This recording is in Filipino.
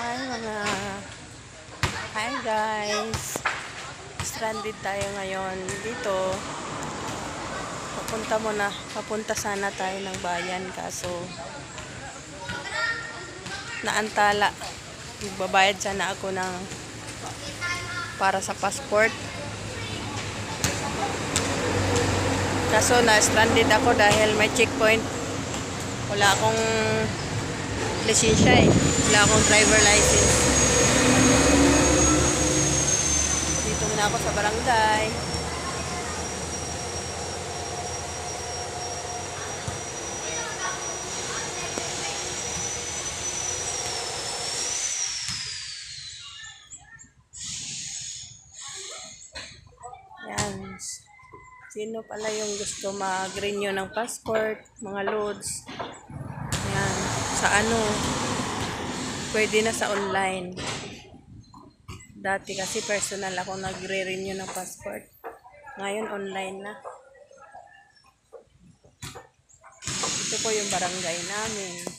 Hi mga Hi guys. Stranded tayo ngayon dito. Papunta mo na Papunta sana tayo ng bayan Kaso Naantala. Magbabayad sana ako ng Para sa passport. Kaso na-stranded ako dahil may checkpoint. Wala akong lisensya eh. Wala akong driver license. Dito muna ako sa barangay. Yan. Sino pala yung gusto mag-renew ng passport, mga loads. Sa ano, pwede na sa online. Dati kasi personal ako nagre-renew ng passport. Ngayon online na. Ito po yung barangay namin.